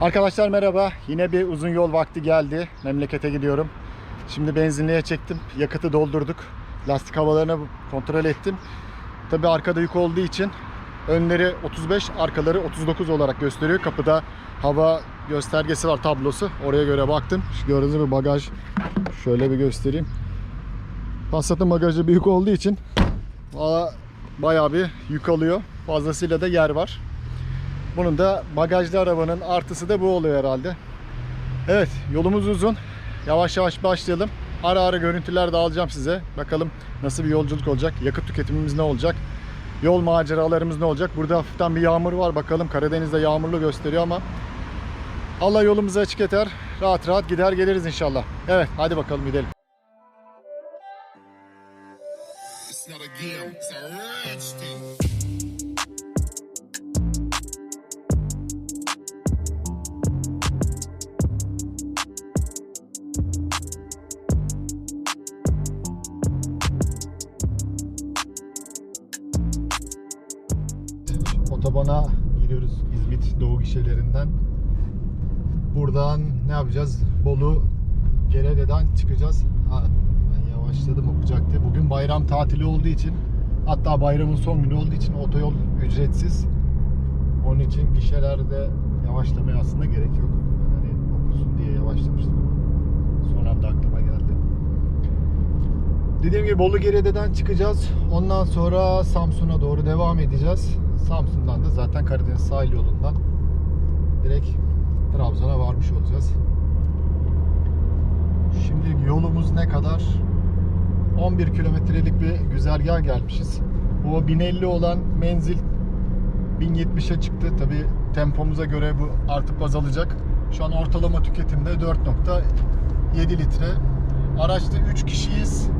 Arkadaşlar merhaba. Yine bir uzun yol vakti geldi. Memlekete gidiyorum. Şimdi benzinliğe çektim. Yakıtı doldurduk. Lastik havalarını kontrol ettim. Tabi arkada yük olduğu için önleri 35, arkaları 39 olarak gösteriyor. Kapıda hava göstergesi var tablosu. Oraya göre baktım. Şu gördüğünüz gibi bagaj şöyle bir göstereyim. Passat'ın bagajı büyük olduğu için bayağı bir yük alıyor. Fazlasıyla da yer var. Bunun da bagajlı arabanın artısı da bu oluyor herhalde. Evet yolumuz uzun. Yavaş yavaş başlayalım. Ara ara görüntüler de alacağım size. Bakalım nasıl bir yolculuk olacak. Yakıt tüketimimiz ne olacak? Yol maceralarımız ne olacak? Burada hafiften bir yağmur var. Bakalım Karadeniz'de yağmurlu gösteriyor ama Allah yolumuzu açık eder. Rahat rahat gider geliriz inşallah. Evet hadi bakalım gidelim. It's not a game, it's a rich Otobana giriyoruz İzmit Doğu gişelerinden. Buradan ne yapacağız? Bolu Gerede'den çıkacağız. Ha, ben yavaşladım okuyacak diye. Bugün bayram tatili olduğu için hatta bayramın son günü olduğu için otoyol ücretsiz. Onun için gişelerde yavaşlamaya aslında gerek yok. Hani okusun diye yavaşlamıştım son anda aklıma geldi. Dediğim gibi Bolu Gerede'den çıkacağız. Ondan sonra Samsun'a doğru devam edeceğiz. Samsun'dan da zaten Karadeniz sahil yolundan direkt Trabzon'a varmış olacağız. Şimdi yolumuz ne kadar? 11 kilometrelik bir güzergah gelmişiz. Bu 1050 olan menzil 1070'e çıktı. Tabi tempomuza göre bu artıp azalacak. Şu an ortalama tüketimde 4.7 litre. Araçta 3 kişiyiz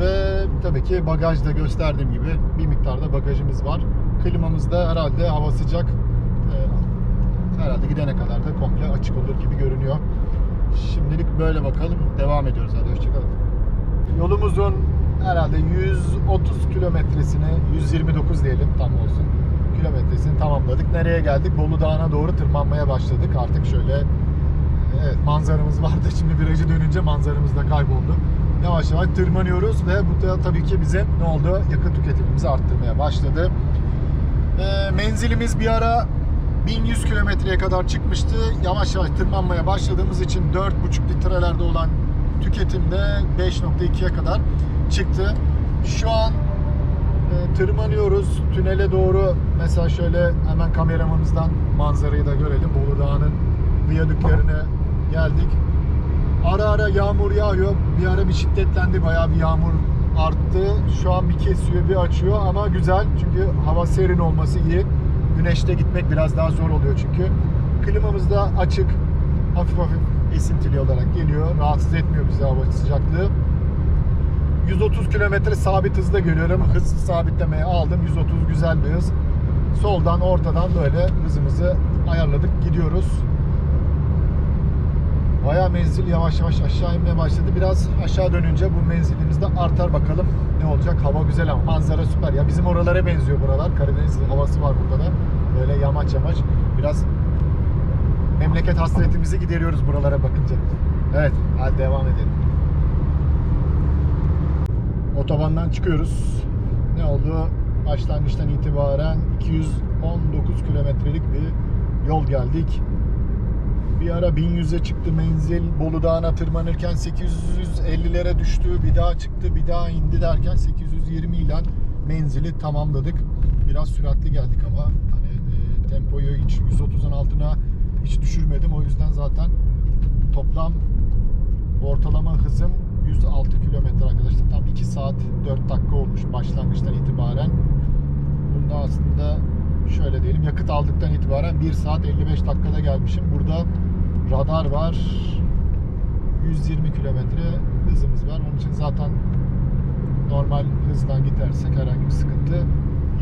ve tabii ki bagajda gösterdiğim gibi bir miktarda bagajımız var. Klimamız da herhalde hava sıcak. Ee, herhalde gidene kadar da komple açık olur gibi görünüyor. Şimdilik böyle bakalım. Devam ediyoruz. Hadi hoşçakalın. Yolumuzun herhalde 130 kilometresini 129 diyelim tam olsun. Kilometresini tamamladık. Nereye geldik? Bolu Dağı'na doğru tırmanmaya başladık. Artık şöyle evet manzaramız vardı. Şimdi virajı dönünce manzaramız da kayboldu. Yavaş yavaş tırmanıyoruz ve bu da tabii ki bize ne oldu? Yakıt tüketimimizi arttırmaya başladı. Ee, menzilimiz bir ara 1100 kilometreye kadar çıkmıştı. Yavaş yavaş tırmanmaya başladığımız için 4,5 litrelerde olan tüketimde 5.2'ye kadar çıktı. Şu an e, tırmanıyoruz tünele doğru. Mesela şöyle hemen kameramızdan manzarayı da görelim. Bolu Dağı'nın viyadüklerine geldik. Ara ara yağmur yağıyor. Bir ara bir şiddetlendi. Bayağı bir yağmur arttı. Şu an bir kesiyor, bir açıyor ama güzel. Çünkü hava serin olması iyi. Güneşte gitmek biraz daha zor oluyor çünkü. Klimamız da açık. Hafif hafif esintili olarak geliyor. Rahatsız etmiyor bizi hava sıcaklığı. 130 kilometre sabit hızda geliyorum. Hız sabitlemeye aldım. 130 güzel bir hız. Soldan ortadan böyle hızımızı ayarladık. Gidiyoruz. Bayağı menzil yavaş yavaş aşağı inmeye başladı. Biraz aşağı dönünce bu menzilimiz de artar bakalım ne olacak. Hava güzel ama manzara süper. Ya bizim oralara benziyor buralar. Karadeniz havası var burada da. Böyle yamaç yamaç. Biraz memleket hasretimizi gideriyoruz buralara bakınca. Evet, hadi devam edelim. Otobandan çıkıyoruz. Ne oldu? Başlangıçtan itibaren 219 kilometrelik bir yol geldik. Bir ara 1100'e çıktı menzil. Bolu Dağı'na tırmanırken 850'lere düştü. Bir daha çıktı, bir daha indi derken 820 ile menzili tamamladık. Biraz süratli geldik ama hani e, tempoyu hiç 130'un altına hiç düşürmedim. O yüzden zaten toplam ortalama hızım 106 kilometre arkadaşlar. Tam 2 saat 4 dakika olmuş başlangıçtan itibaren. Bunda aslında şöyle diyelim yakıt aldıktan itibaren 1 saat 55 dakikada gelmişim. Burada radar var. 120 kilometre hızımız var. Onun için zaten normal hızdan gidersek herhangi bir sıkıntı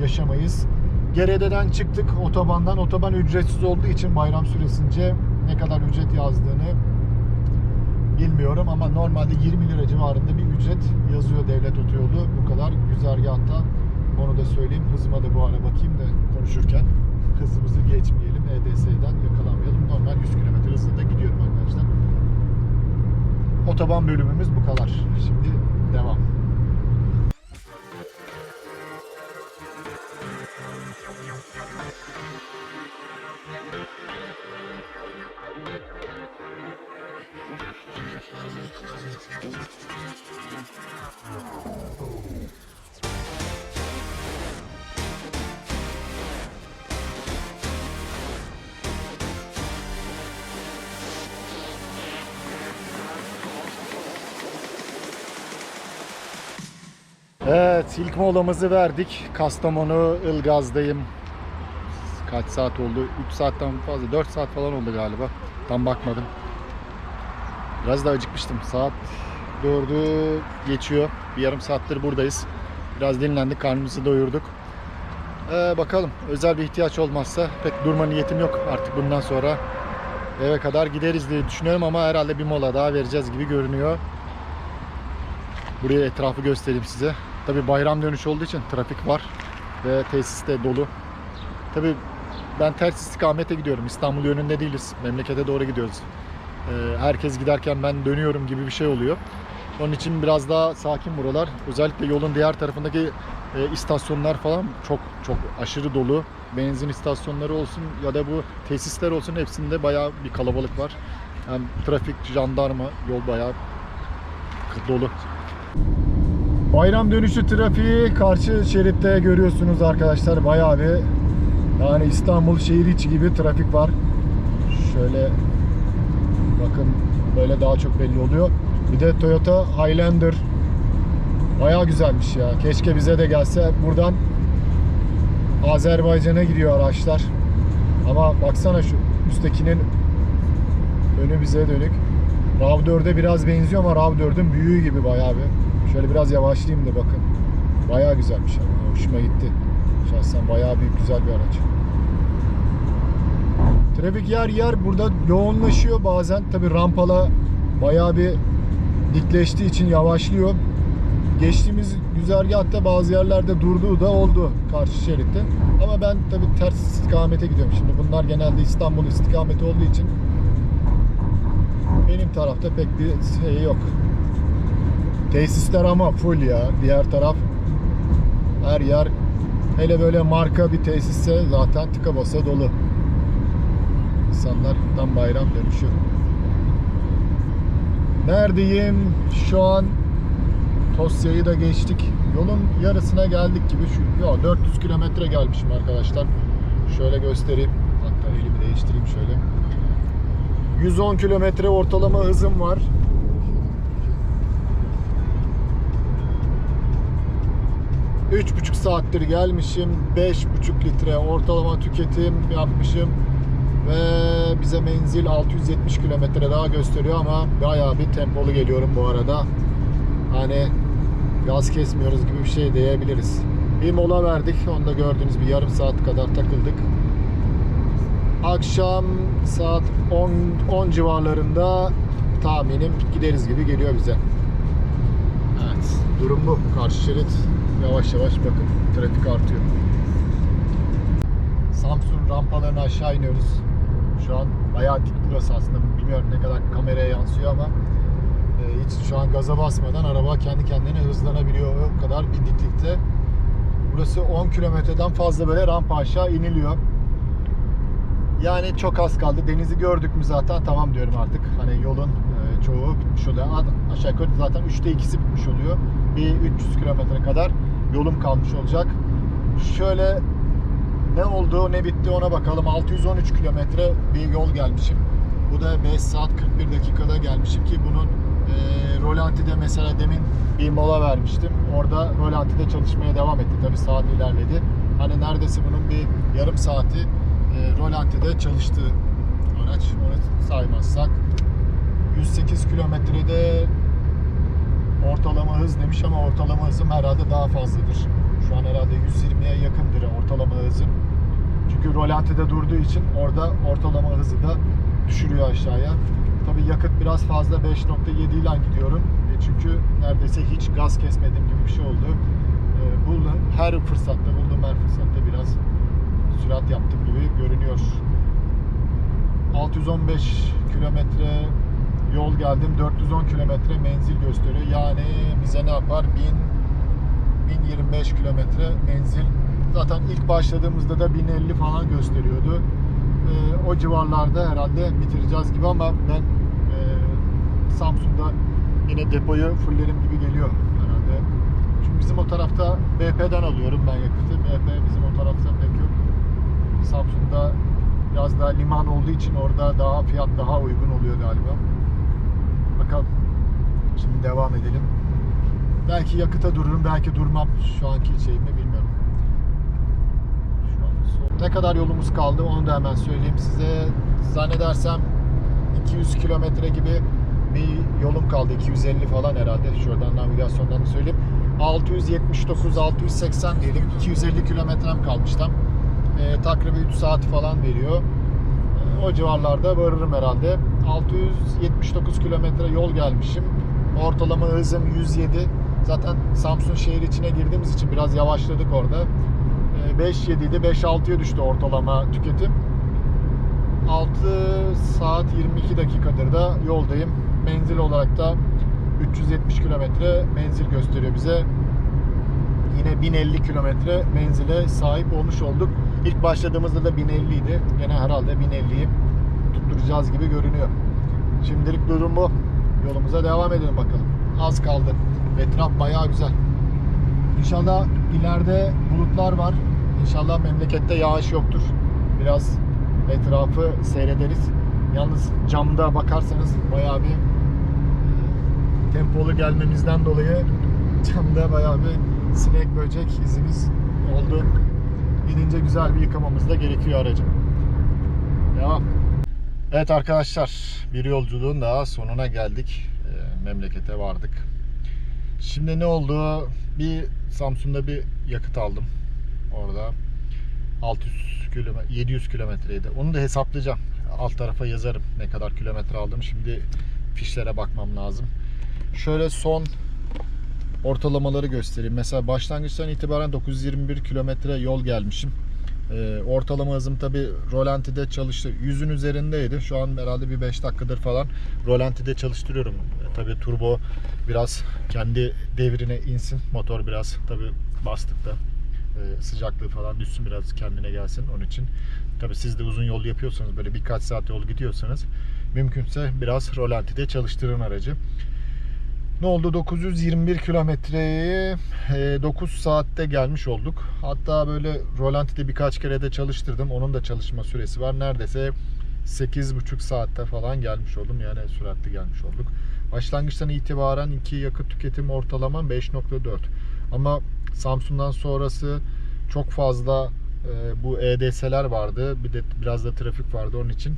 yaşamayız. Gerede'den çıktık otobandan. Otoban ücretsiz olduğu için bayram süresince ne kadar ücret yazdığını bilmiyorum ama normalde 20 lira civarında bir ücret yazıyor devlet otoyolu. Bu kadar güzergahta onu da söyleyeyim. Hızıma da bu ara bakayım da konuşurken hızımızı geçmeyelim. EDS'den yakalanmayalım. normal 100 km hızla da gidiyorum arkadaşlar. Otoban bölümümüz bu kadar. Şimdi Evet, ilk molamızı verdik. Kastamonu Ilgaz'dayım. Kaç saat oldu? 3 saatten fazla, 4 saat falan oldu galiba. Tam bakmadım. Biraz da acıkmıştım. Saat 4'ü geçiyor. Bir yarım saattir buradayız. Biraz dinlendik, karnımızı doyurduk. Ee, bakalım, özel bir ihtiyaç olmazsa pek durma niyetim yok artık bundan sonra. Eve kadar gideriz diye düşünüyorum ama herhalde bir mola daha vereceğiz gibi görünüyor. Buraya etrafı göstereyim size. Tabi bayram dönüşü olduğu için trafik var ve tesis de dolu. Tabi ben ters istikamete gidiyorum. İstanbul yönünde değiliz. Memlekete doğru gidiyoruz. Ee, herkes giderken ben dönüyorum gibi bir şey oluyor. Onun için biraz daha sakin buralar. Özellikle yolun diğer tarafındaki e, istasyonlar falan çok çok aşırı dolu. Benzin istasyonları olsun ya da bu tesisler olsun hepsinde bayağı bir kalabalık var. Hem trafik, jandarma, yol bayağı dolu. Bayram dönüşü trafiği karşı şeritte görüyorsunuz arkadaşlar. Bayağı bir yani İstanbul şehir içi gibi trafik var. Şöyle bakın böyle daha çok belli oluyor. Bir de Toyota Highlander bayağı güzelmiş ya. Keşke bize de gelse. Buradan Azerbaycan'a gidiyor araçlar. Ama baksana şu üsttekinin önü bize dönük. RAV4'e biraz benziyor ama RAV4'ün büyüğü gibi bayağı bir. Şöyle biraz yavaşlayayım da bakın. Bayağı güzelmiş ama hoşuma gitti. Şahsen bayağı büyük güzel bir araç. Trafik yer yer burada yoğunlaşıyor bazen. Tabi rampala bayağı bir dikleştiği için yavaşlıyor. Geçtiğimiz güzergahta bazı yerlerde durduğu da oldu karşı şeritte. Ama ben tabi ters istikamete gidiyorum. Şimdi bunlar genelde İstanbul istikameti olduğu için benim tarafta pek bir şey yok. Tesisler ama full ya. Diğer taraf her yer hele böyle marka bir tesisse zaten tıka basa dolu. İnsanlar tam bayram dönüşü. Neredeyim? Şu an Tosya'yı da geçtik. Yolun yarısına geldik gibi. Şu, yo, 400 kilometre gelmişim arkadaşlar. Şöyle göstereyim. Hatta elimi değiştireyim şöyle. 110 kilometre ortalama hızım var. Üç buçuk saattir gelmişim. Beş buçuk litre ortalama tüketim yapmışım. Ve bize menzil 670 kilometre daha gösteriyor ama bayağı bir tempolu geliyorum bu arada. Hani gaz kesmiyoruz gibi bir şey diyebiliriz. Bir mola verdik. Onu da gördüğünüz bir yarım saat kadar takıldık. Akşam saat 10, 10 civarlarında tahminim gideriz gibi geliyor bize. Evet, durum bu. Karşı şerit yavaş yavaş bakın trafik artıyor. Samsun rampalarına aşağı iniyoruz. Şu an bayağı dik burası aslında. Bilmiyorum ne kadar kameraya yansıyor ama e, hiç şu an gaza basmadan araba kendi kendine hızlanabiliyor. O kadar bir diklikte. Burası 10 kilometreden fazla böyle rampa aşağı iniliyor. Yani çok az kaldı. Denizi gördük mü zaten tamam diyorum artık. Hani yolun e, çoğu bitmiş oluyor. Aşağı yukarı zaten 3'te 2'si bitmiş oluyor. Bir 300 kilometre kadar yolum kalmış olacak. Şöyle ne oldu ne bitti ona bakalım. 613 kilometre bir yol gelmişim. Bu da 5 saat 41 dakikada gelmişim ki bunun e, Rolanti'de mesela demin bir mola vermiştim. Orada Rolanti'de çalışmaya devam etti. Tabi saat ilerledi. Hani neredeyse bunun bir yarım saati e, Rolanti'de çalıştığı araç. Onu saymazsak 108 kilometrede ortalama hız demiş ama ortalama hızım herhalde daha fazladır. Şu an herhalde 120'ye yakındır ortalama hızım. Çünkü rolantide durduğu için orada ortalama hızı da düşürüyor aşağıya. Tabi yakıt biraz fazla 5.7 ile gidiyorum. E çünkü neredeyse hiç gaz kesmediğim gibi bir şey oldu. E, buldum, her fırsatta, bulduğum her fırsatta biraz sürat yaptım gibi görünüyor. 615 kilometre yol geldim. 410 kilometre menzil gösteriyor. Yani bize ne yapar? 1000 1025 kilometre menzil. Zaten ilk başladığımızda da 1050 falan gösteriyordu. Ee, o civarlarda herhalde bitireceğiz gibi ama ben e, Samsun'da yine depoyu fullerim gibi geliyor herhalde. Çünkü bizim o tarafta BP'den alıyorum ben yakıtı. BP bizim o tarafta pek yok. Samsun'da biraz daha liman olduğu için orada daha fiyat daha uygun oluyor galiba. Bakalım. Şimdi devam edelim. Belki yakıta dururum, belki durmam. Şu anki şeyimi bilmiyorum. Şu an sol- Ne kadar yolumuz kaldı onu da hemen söyleyeyim size. Zannedersem 200 kilometre gibi bir yolum kaldı. 250 falan herhalde. Şuradan navigasyondan da söyleyeyim. 679, 680 diyelim. 250 kilometrem kalmış tam. Ee, takribi 3 saat falan veriyor. Ee, o civarlarda varırım herhalde. 679 kilometre yol gelmişim. Ortalama hızım 107. Zaten Samsun şehir içine girdiğimiz için biraz yavaşladık orada. Ee, 5.7 idi, 5.6'ya düştü ortalama tüketim. 6 saat 22 dakikadır da yoldayım. Menzil olarak da 370 kilometre menzil gösteriyor bize. Yine 1050 kilometre menzile sahip olmuş olduk. İlk başladığımızda da 1050 idi. Yine herhalde 1050'yi tutturacağız gibi görünüyor. Şimdilik durum bu. Yolumuza devam edelim bakalım. Az kaldı. Etraf bayağı güzel. İnşallah ileride bulutlar var. İnşallah memlekette yağış yoktur. Biraz etrafı seyrederiz. Yalnız camda bakarsanız bayağı bir e, tempolu gelmemizden dolayı camda bayağı bir sinek böcek izimiz oldu. Gidince güzel bir yıkamamız da gerekiyor aracı. Devam. Evet arkadaşlar bir yolculuğun daha sonuna geldik. E, memlekete vardık. Şimdi ne oldu? Bir Samsun'da bir yakıt aldım. Orada 600 kilometre 700 kilometreydi. Onu da hesaplayacağım. Alt tarafa yazarım ne kadar kilometre aldım. Şimdi fişlere bakmam lazım. Şöyle son ortalamaları göstereyim. Mesela başlangıçtan itibaren 921 kilometre yol gelmişim. Ee, ortalama hızım tabi rolantide çalıştı. 100'ün üzerindeydi. Şu an herhalde bir 5 dakikadır falan rolantide çalıştırıyorum. E, tabi turbo biraz kendi devrine insin. Motor biraz tabi bastık da e, sıcaklığı falan düşsün biraz kendine gelsin onun için. Tabi siz de uzun yol yapıyorsanız böyle birkaç saat yol gidiyorsanız mümkünse biraz rolantide çalıştırın aracı. Ne oldu? 921 kilometreyi 9 saatte gelmiş olduk. Hatta böyle rolantide birkaç kere de çalıştırdım. Onun da çalışma süresi var. Neredeyse 8,5 saatte falan gelmiş oldum. Yani süratli gelmiş olduk. Başlangıçtan itibaren iki yakıt tüketim ortalama 5.4. Ama Samsun'dan sonrası çok fazla e, bu EDS'ler vardı. Bir de biraz da trafik vardı onun için.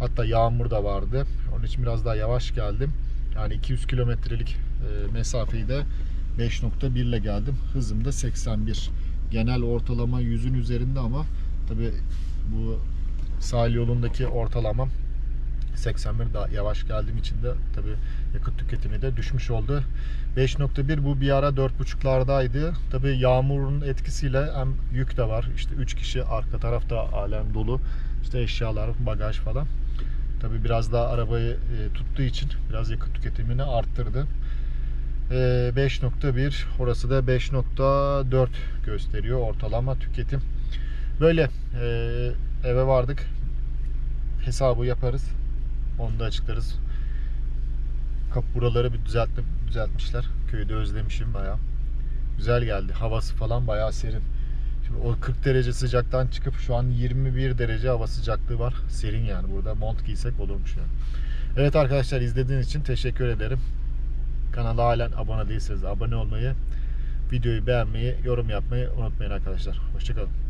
Hatta yağmur da vardı. Onun için biraz daha yavaş geldim. Yani 200 kilometrelik e, mesafeyi de 5.1 ile geldim. Hızım da 81. Genel ortalama 100'ün üzerinde ama tabi bu sahil yolundaki ortalamam 81 daha yavaş geldiğim için de tabi yakıt tüketimi de düşmüş oldu. 5.1 bu bir ara 4.5'lardaydı. Tabi yağmurun etkisiyle hem yük de var. İşte 3 kişi arka tarafta halen dolu. İşte eşyalar, bagaj falan. Tabi biraz daha arabayı e, tuttuğu için biraz yakıt tüketimini arttırdı. E, 5.1 orası da 5.4 gösteriyor ortalama tüketim. Böyle e, eve vardık. Hesabı yaparız. Onu da açıklarız. Kap buraları bir düzelttim, düzeltmişler. Köyü de özlemişim bayağı. Güzel geldi. Havası falan bayağı serin. O 40 derece sıcaktan çıkıp şu an 21 derece hava sıcaklığı var. Serin yani burada mont giysek olurmuş yani. Evet arkadaşlar izlediğiniz için teşekkür ederim. Kanala halen abone değilseniz abone olmayı, videoyu beğenmeyi, yorum yapmayı unutmayın arkadaşlar. Hoşçakalın.